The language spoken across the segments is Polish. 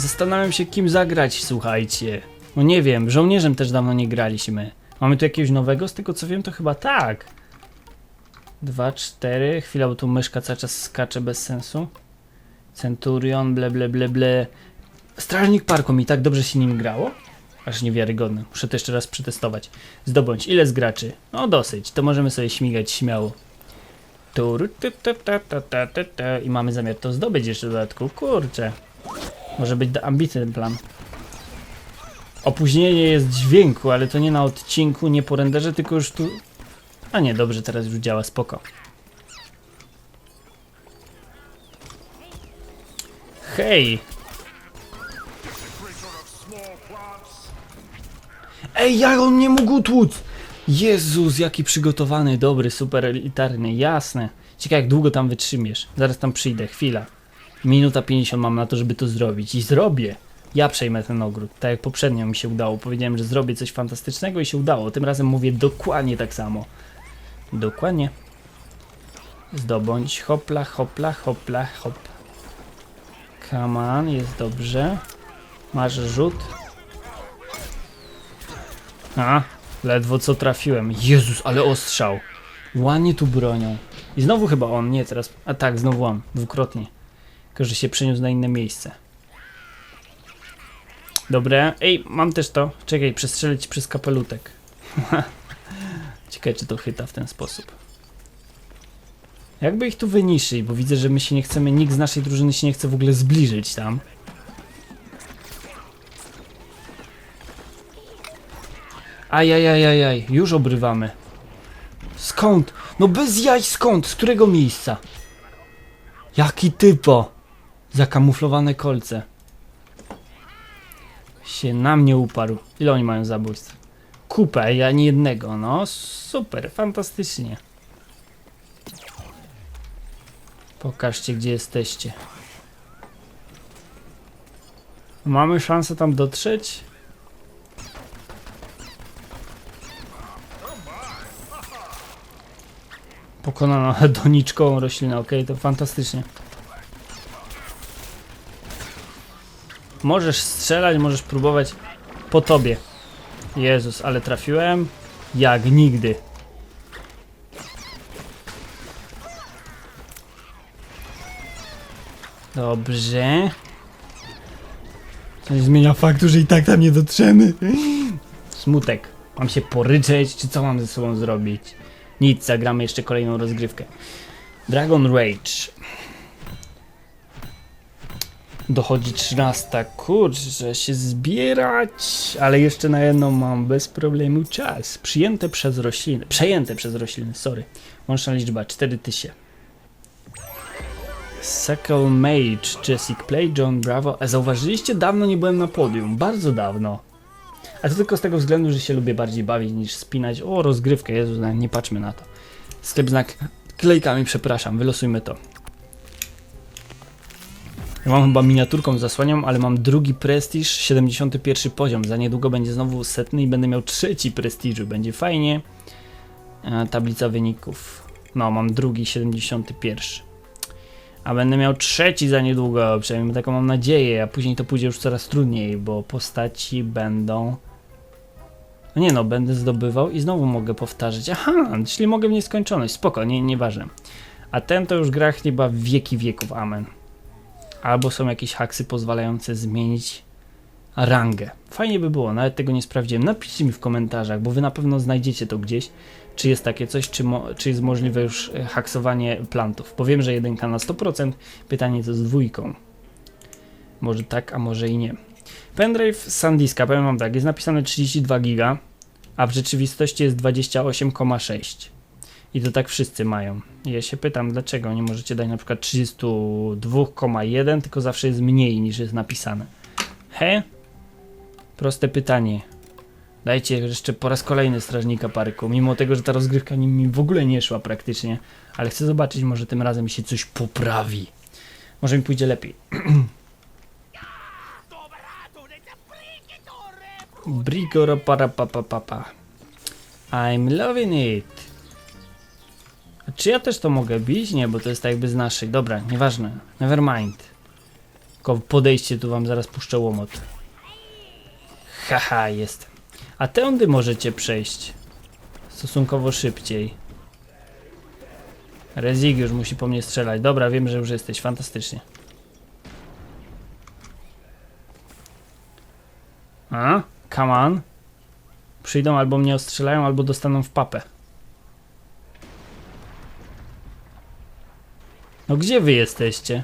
Zastanawiam się, kim zagrać, słuchajcie. No nie wiem, żołnierzem też dawno nie graliśmy. Mamy tu jakiegoś nowego? Z tego co wiem, to chyba tak. Dwa, cztery. Chwila, bo tu myszka cały czas skacze bez sensu. Centurion, ble, ble, ble, ble. Strażnik parku mi tak dobrze się nim grało? Aż niewiarygodne. Muszę to jeszcze raz przetestować. Zdobądź. Ile z graczy? No dosyć. To możemy sobie śmigać śmiało. Tu, tu, ta, ta, ta, ta, ta. I mamy zamiar to zdobyć jeszcze w dodatku. Kurczę. Może być ambitny plan. Opóźnienie jest dźwięku, ale to nie na odcinku, nie po renderze, tylko już tu... A nie, dobrze, teraz już działa, spoko. Hej! Ej, jak on nie mógł tłuc? Jezus, jaki przygotowany, dobry, super elitarny, jasne. Ciekawe, jak długo tam wytrzymiesz. Zaraz tam przyjdę, chwila. Minuta 50 mam na to, żeby to zrobić. I zrobię. Ja przejmę ten ogród, tak jak poprzednio mi się udało. Powiedziałem, że zrobię coś fantastycznego i się udało. Tym razem mówię dokładnie tak samo. Dokładnie. Zdobądź. Hopla, hopla, hopla, hop. Come on, jest dobrze. Masz rzut. A, ledwo co trafiłem. Jezus, ale ostrzał. Ładnie tu bronią. I znowu chyba on, nie teraz. A tak, znowu on, dwukrotnie. Tylko, że się przeniósł na inne miejsce. Dobre. Ej, mam też to. Czekaj, przestrzelić przez kapelutek. Ciekawe, czy to chyta w ten sposób. Jakby ich tu wyniszyć, bo widzę, że my się nie chcemy, nikt z naszej drużyny się nie chce w ogóle zbliżyć tam. Ajajajajaj, już obrywamy. Skąd? No bez jaj skąd? Z którego miejsca? Jaki typo? Zakamuflowane kolce. Się na mnie uparł. Ile oni mają zabójstw? Kupę, ja nie jednego. No super, fantastycznie. Pokażcie, gdzie jesteście. Mamy szansę tam dotrzeć? Pokonano doniczką roślinę, ok, to fantastycznie. Możesz strzelać, możesz próbować po tobie. Jezus, ale trafiłem jak nigdy. Dobrze. To nie zmienia faktu, że i tak tam nie dotrzemy. Smutek. Mam się poryczeć, czy co mam ze sobą zrobić? Nic, zagramy jeszcze kolejną rozgrywkę. Dragon Rage. Dochodzi 13. Kurczę, się zbierać. Ale jeszcze na jedną mam bez problemu czas. Przyjęte przez rośliny. Przejęte przez rośliny, sorry. Łączna liczba 4000. Sekal Mage, Jessica Play, John Bravo. A zauważyliście, dawno nie byłem na podium. Bardzo dawno. A to tylko z tego względu, że się lubię bardziej bawić niż spinać. O, rozgrywkę, Jezu, nie patrzmy na to. Sklep znak klejkami, przepraszam, wylosujmy to. Ja mam chyba miniaturką zasłaniam, ale mam drugi prestiż, 71 poziom. Za niedługo będzie znowu setny i będę miał trzeci prestiżu. Będzie fajnie. E, tablica wyników. No, mam drugi, 71. A będę miał trzeci za niedługo, przynajmniej taką mam nadzieję, a później to pójdzie już coraz trudniej, bo postaci będą... No nie no, będę zdobywał i znowu mogę powtarzać. Aha, czyli mogę w nieskończoność, spoko, nie, nieważne. A ten to już gra chyba wieki wieków, amen. Albo są jakieś haksy pozwalające zmienić rangę. Fajnie by było, nawet tego nie sprawdziłem. Napiszcie mi w komentarzach, bo wy na pewno znajdziecie to gdzieś. Czy jest takie coś, czy, mo- czy jest możliwe już e, haksowanie plantów. Bo wiem, że jedynka na 100%, pytanie co z dwójką. Może tak, a może i nie. Pendrive SanDiska, powiem wam tak, jest napisane 32 giga, a w rzeczywistości jest 28,6. I to tak wszyscy mają. Ja się pytam, dlaczego nie możecie dać na przykład 32,1, tylko zawsze jest mniej niż jest napisane. He? Proste pytanie. Dajcie jeszcze po raz kolejny strażnika parku, mimo tego, że ta rozgrywka nim mi w ogóle nie szła praktycznie. Ale chcę zobaczyć, może tym razem się coś poprawi. Może mi pójdzie lepiej. Brigoro para pa pa pa pa. I'm loving it. Czy ja też to mogę bić? Nie, bo to jest tak jakby z naszej. Dobra, nieważne. Never mind. Tylko podejście tu wam zaraz puszczę łomot. Haha, jest. A tędy możecie przejść. Stosunkowo szybciej. Rezig już musi po mnie strzelać. Dobra, wiem, że już jesteś. Fantastycznie. A? Come on. Przyjdą albo mnie ostrzelają, albo dostaną w papę. No gdzie wy jesteście?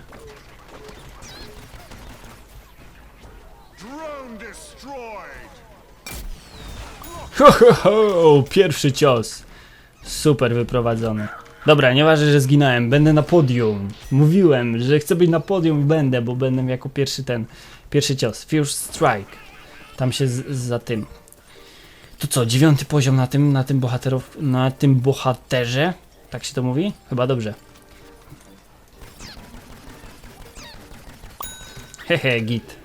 Ho, ho, ho, pierwszy cios. Super wyprowadzony. Dobra, nieważne, że zginąłem, będę na podium. Mówiłem, że chcę być na podium i będę, bo będę jako pierwszy ten, pierwszy cios. First strike. Tam się z, za tym. To co, dziewiąty poziom na tym, na tym bohaterów, na tym bohaterze? Tak się to mówi? Chyba dobrze. Hehe, git.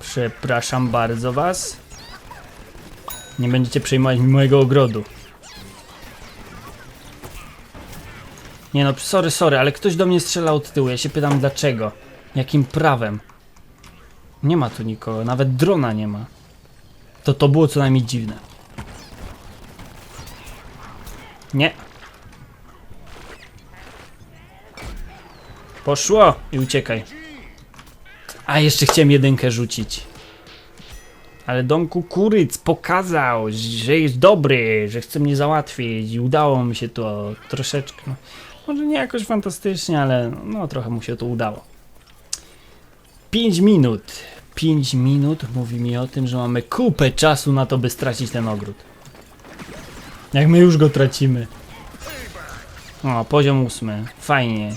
Przepraszam bardzo was. Nie będziecie przejmować mojego ogrodu. Nie no, sorry, sorry, ale ktoś do mnie strzelał od tyłu. Ja się pytam dlaczego. Jakim prawem? Nie ma tu nikogo, nawet drona nie ma. To to było co najmniej dziwne. Nie. Poszło i uciekaj. A jeszcze chciałem jedynkę rzucić. Ale Don Kukuryc pokazał, że jest dobry, że chce mnie załatwić i udało mi się to troszeczkę. Może nie jakoś fantastycznie, ale no trochę mu się to udało. 5 minut. 5 minut mówi mi o tym, że mamy kupę czasu na to, by stracić ten ogród. Jak my już go tracimy. O, poziom ósmy. Fajnie.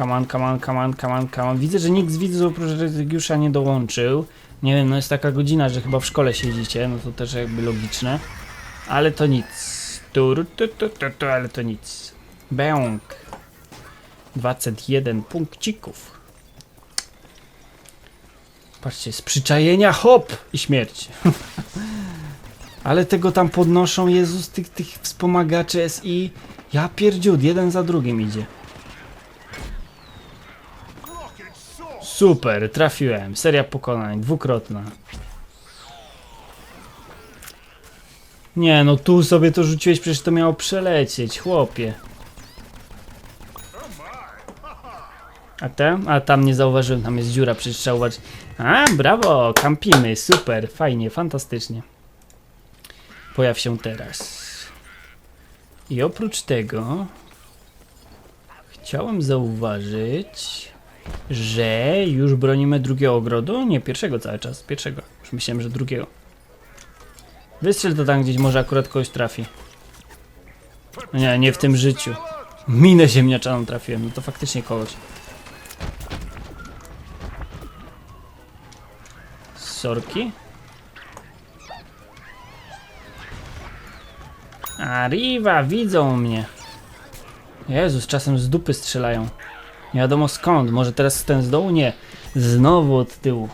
Come on, come on, come on, come on, come on. Widzę, że nikt z widzów oprócz Rezygiusza nie dołączył. Nie wiem, no jest taka godzina, że chyba w szkole siedzicie, no to też jakby logiczne. Ale to nic. Tu, tu, tu, tu, tu, ale to nic. Bęk. 21 punkcików. Patrzcie, z przyczajenia hop i śmierć. ale tego tam podnoszą, Jezus, tych, tych wspomagaczy SI. Ja pierdziut, jeden za drugim idzie. Super, trafiłem. Seria pokonań, dwukrotna. Nie, no tu sobie to rzuciłeś, przecież to miało przelecieć, chłopie. A te? A tam nie zauważyłem, tam jest dziura, przecież trzeba uważać. A, brawo, kampimy, super, fajnie, fantastycznie. Pojaw się teraz. I oprócz tego chciałem zauważyć że już bronimy drugiego ogrodu? Nie, pierwszego cały czas, pierwszego. Już myślałem, że drugiego. Wystrzel to tam gdzieś, może akurat kogoś trafi. No Nie, nie w tym życiu. Minę ziemniaczaną trafiłem, no to faktycznie kogoś. Sorki? Arriva, widzą mnie. Jezus, czasem z dupy strzelają. Nie wiadomo skąd, może teraz ten z dołu? Nie. Znowu od tyłu.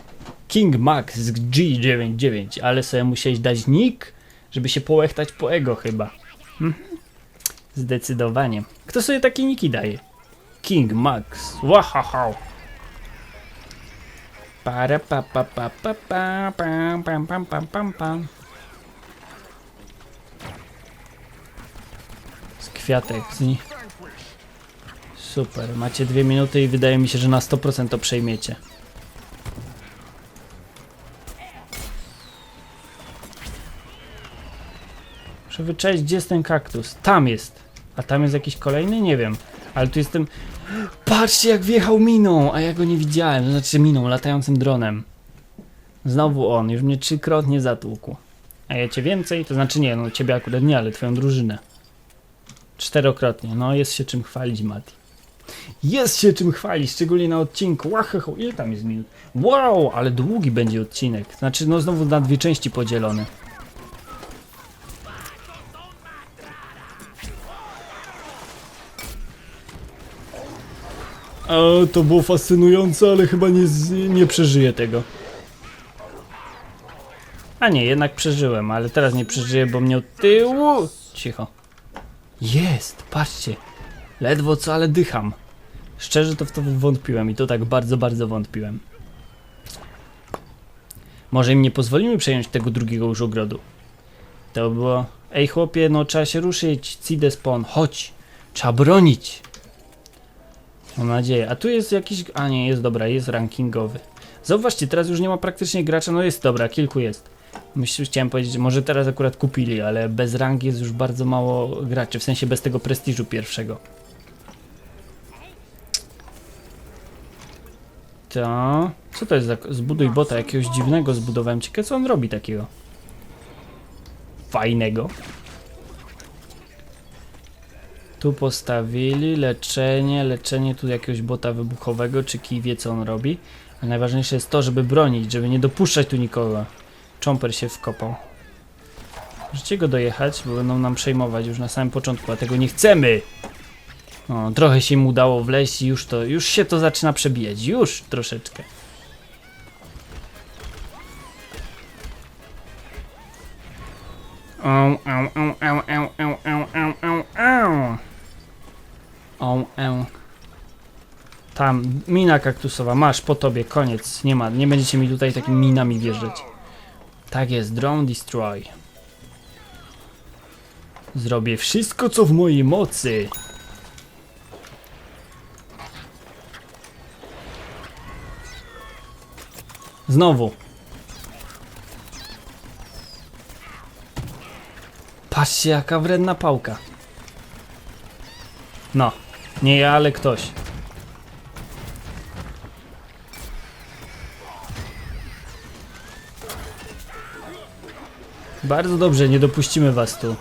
King Max z G99, ale sobie musiałeś dać nick, żeby się połechtać po ego chyba. Mhm. Zdecydowanie. Kto sobie takie niki daje? King Max. Wahaha. Para pa pa pa pa pa. Z kwiatek z nich. Super, macie dwie minuty i wydaje mi się, że na 100% to przejmiecie. Muszę wyczaić, gdzie jest ten kaktus. Tam jest. A tam jest jakiś kolejny? Nie wiem. Ale tu jestem... Patrzcie, jak wjechał miną, a ja go nie widziałem. Znaczy miną, latającym dronem. Znowu on, już mnie trzykrotnie zatłukł. A ja cię więcej? To znaczy nie, no ciebie akurat nie, ale twoją drużynę. Czterokrotnie. No, jest się czym chwalić, Mati. Jest się czym chwalić, szczególnie na odcinku. Łaheho, ile tam jest minut? Wow, ale długi będzie odcinek. Znaczy, no znowu na dwie części podzielony. O, to było fascynujące, ale chyba nie, nie przeżyję tego. A nie, jednak przeżyłem, ale teraz nie przeżyję, bo mnie od tyłu... Cicho. Jest, patrzcie. Ledwo co, ale dycham. Szczerze to w to wątpiłem i to tak bardzo, bardzo wątpiłem. Może im nie pozwolimy przejąć tego drugiego już ogrodu. To by było... Ej chłopie, no trzeba się ruszyć, Cidespon, chodź. Trzeba bronić. Mam nadzieję. A tu jest jakiś... A nie, jest dobra, jest rankingowy. Zauważcie, teraz już nie ma praktycznie gracza, no jest dobra, kilku jest. Myślę, chciałem powiedzieć, że może teraz akurat kupili, ale bez rangi jest już bardzo mało graczy, w sensie bez tego prestiżu pierwszego. To... Co to jest za... Zbuduj bota, jakiegoś dziwnego zbudowałem. Ciekawe co on robi takiego. Fajnego. Tu postawili leczenie, leczenie tu jakiegoś bota wybuchowego, czy kij wie co on robi. Ale najważniejsze jest to, żeby bronić, żeby nie dopuszczać tu nikogo. Chomper się wkopał. Możecie go dojechać, bo będą nam przejmować już na samym początku, a tego nie chcemy! O, trochę się im udało wleźć i już to, już się to zaczyna przebijać, już troszeczkę. Au, au, au, au, au, au, au. Au, au. Tam, mina kaktusowa, masz po tobie, koniec, nie ma, nie będziecie mi tutaj takimi minami wjeżdżać. Tak jest, drone destroy. Zrobię wszystko, co w mojej mocy. Znowu. Patrzcie, jaka wredna pałka. No, nie ja, ale ktoś. Bardzo dobrze, nie dopuścimy was tu.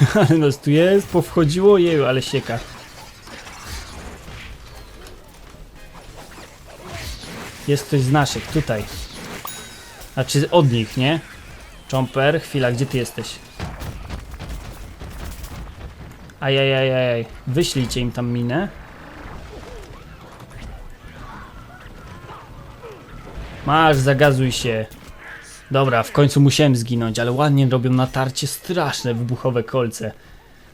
ale nas tu jest, powchodziło, jeju, ale sieka. Jest ktoś z naszych, tutaj. A czy od nich, nie? Chomper, chwila, gdzie ty jesteś? Ajajajajaj, wyślijcie im tam minę. Masz, zagazuj się. Dobra, w końcu musiałem zginąć, ale ładnie robią natarcie straszne, wybuchowe kolce.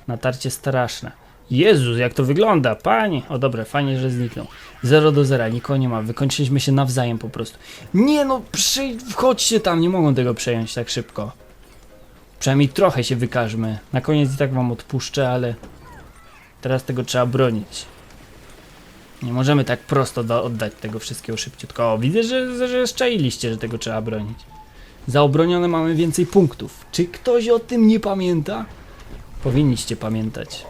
Natarcie straszne. Jezus, jak to wygląda, panie. O dobra, fajnie, że zniknął. 0 do 0, nikogo nie ma. Wykończyliśmy się nawzajem po prostu. Nie no, przy... wchodźcie tam, nie mogą tego przejąć tak szybko. Przynajmniej trochę się wykażmy. Na koniec i tak wam odpuszczę, ale teraz tego trzeba bronić. Nie możemy tak prosto oddać tego wszystkiego szybciutko. O, widzę, że, że szczailiście, że tego trzeba bronić. Za obronione mamy więcej punktów. Czy ktoś o tym nie pamięta? Powinniście pamiętać.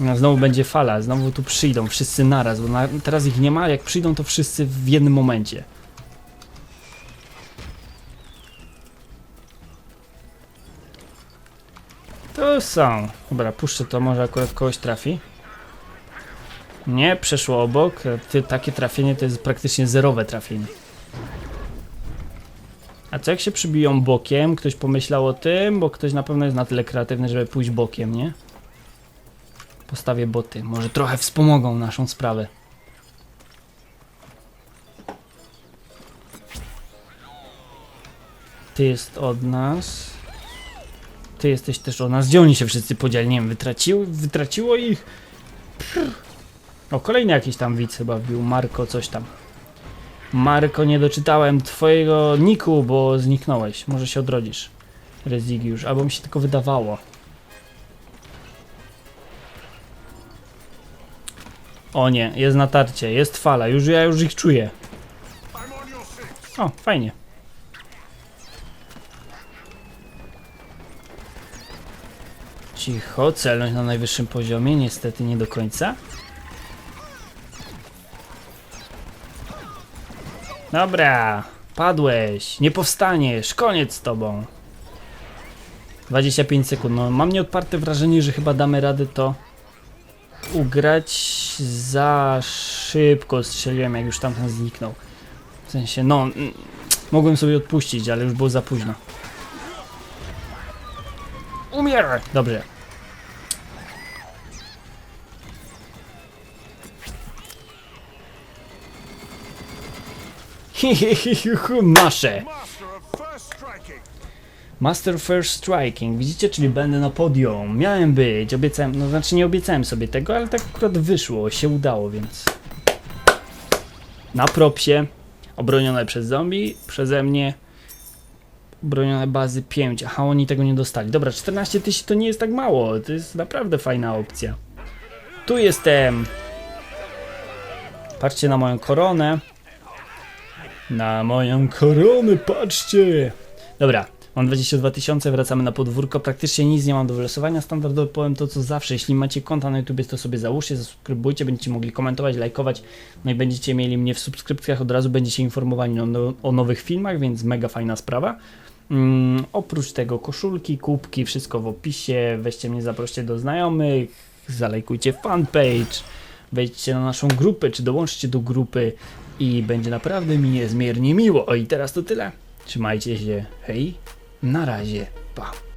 No, znowu będzie fala, znowu tu przyjdą wszyscy naraz, bo na, teraz ich nie ma, jak przyjdą to wszyscy w jednym momencie. Tu są. Dobra, puszczę to, może akurat kogoś trafi. Nie, przeszło obok. Ty, takie trafienie to jest praktycznie zerowe trafienie. A co jak się przybiją bokiem? Ktoś pomyślał o tym, bo ktoś na pewno jest na tyle kreatywny, żeby pójść bokiem, nie? Postawię boty. Może trochę wspomogą naszą sprawę. Ty jest od nas. Ty jesteś też od nas. Gdzie oni się wszyscy podzieli? Nie wiem, wytraciło, wytraciło ich? O, kolejny jakiś tam widz chyba wbił. Marko, coś tam. Marko, nie doczytałem twojego niku, bo zniknąłeś. Może się odrodzisz. Rezigiusz, albo mi się tylko wydawało. O nie, jest natarcie, jest fala, już ja już ich czuję. O, fajnie. Cicho, celność na najwyższym poziomie, niestety nie do końca. Dobra, padłeś, nie powstaniesz, koniec z tobą. 25 sekund, no mam nieodparte wrażenie, że chyba damy radę to ugrać za szybko strzeliłem, jak już tamten zniknął. W sensie, no, mogłem sobie odpuścić, ale już było za późno. Umier! Dobrze. First striking. Master First Striking, widzicie, czyli będę na podium. Miałem być, obiecałem, no znaczy nie obiecałem sobie tego, ale tak akurat wyszło, się udało, więc. Na propsie, obronione przez zombie, przeze mnie. Obronione bazy 5. Aha, oni tego nie dostali. Dobra, 14 tysięcy to nie jest tak mało, to jest naprawdę fajna opcja. Tu jestem. Patrzcie na moją koronę. Na moją koronę, patrzcie. Dobra, mam 22 tysiące, wracamy na podwórko. Praktycznie nic nie mam do wylosowania. Standardowo powiem to, co zawsze. Jeśli macie konta na YouTube, to sobie załóżcie, zasubskrybujcie, będziecie mogli komentować, lajkować. No i będziecie mieli mnie w subskrypcjach, od razu będziecie informowani o, no, o nowych filmach, więc mega fajna sprawa. Mm, oprócz tego koszulki, kubki, wszystko w opisie. Weźcie mnie, zaproście do znajomych, zalajkujcie fanpage, wejdźcie na naszą grupę, czy dołączcie do grupy i będzie naprawdę mi niezmiernie miło. O i teraz to tyle. Trzymajcie się, hej, na razie, pa.